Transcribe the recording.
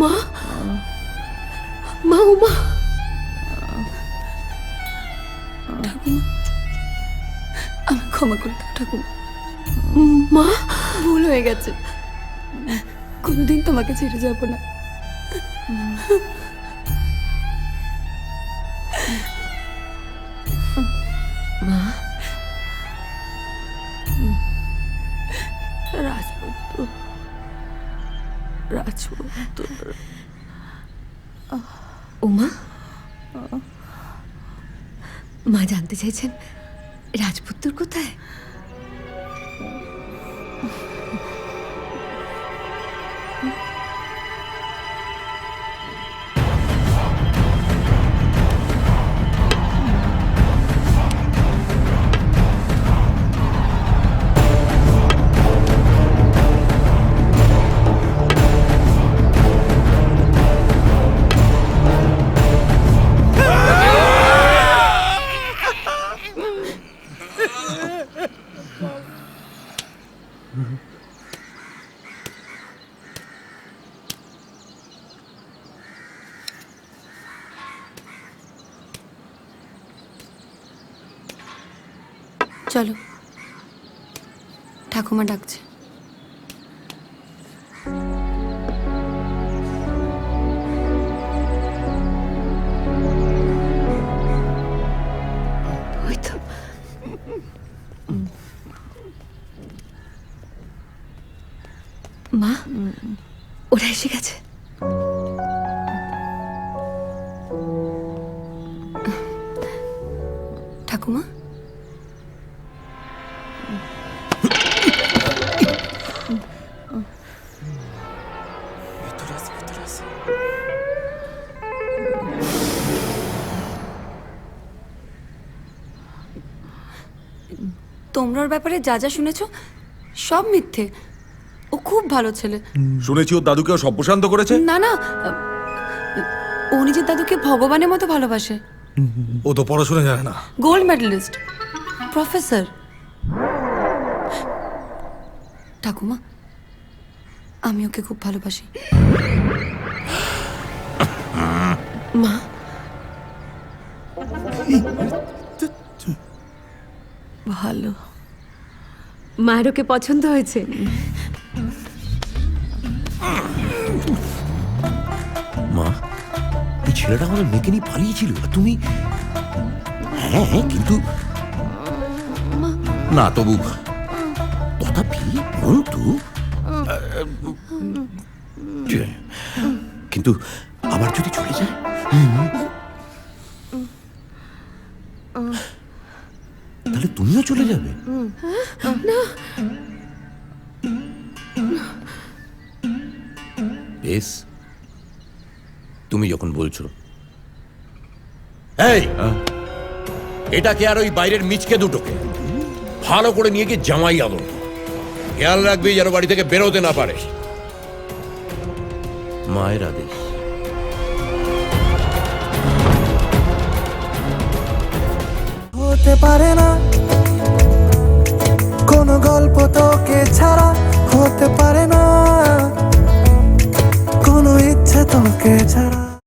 মা আমি ক্ষমা করে দাও মা, ভুল হয়ে গেছে। কোনোদিন তোমাকে ছেড়ে যাব না। মা রাজপুত্র রাজপুত্র উমা মা জানতে চাইছেন রাজপুত্র কোথায়? চলো। ঠাকুমা ডাকছে। মা ওরা এসে গেছে। ঠাকুমা? ওর ব্যাপারে যা যা শুনেছো সব মিথ্যে। ও খুব ভালো ছেলে। শুনেছি ওর দাদুকেও সব প্রশান্ত করেছে? না না ও নিজের দাদুকে ভগবানের মতো ভালোবাসে। ও তো পড়াশোনা জানে না। Gold medalist. প্রফেসর। ঠাকুমা আমি ওকে খুব ভালোবাসি। মা? ভালো। মায়ের ওকে পছন্দ হয়েছে? মা এই ছেলেটা আমাদের মেয়েকে নিয়ে পালিয়েছিল। তুমি? হ্যাঁ হ্যাঁ, কিন্তু না তবু তথাপি যে, কিন্তু আবার যদি চলে যায়? তাহলে তুমিও চলে যাবে? বেশ। তুমি যখন বলছো। এই! এটাকে আর ওই বাইরের মিচকে দুটোকে। ভালো করে নিয়ে গিয়ে জামাই আদর খেয়াল রাখবি যেন বাড়ি থেকে বেরোতে না পারে। মায়ের আদেশ। হতে পারে না। গল্প তোকে ছাড়া হতে পারে না। কোনো ইচ্ছে তোকে ছাড়া।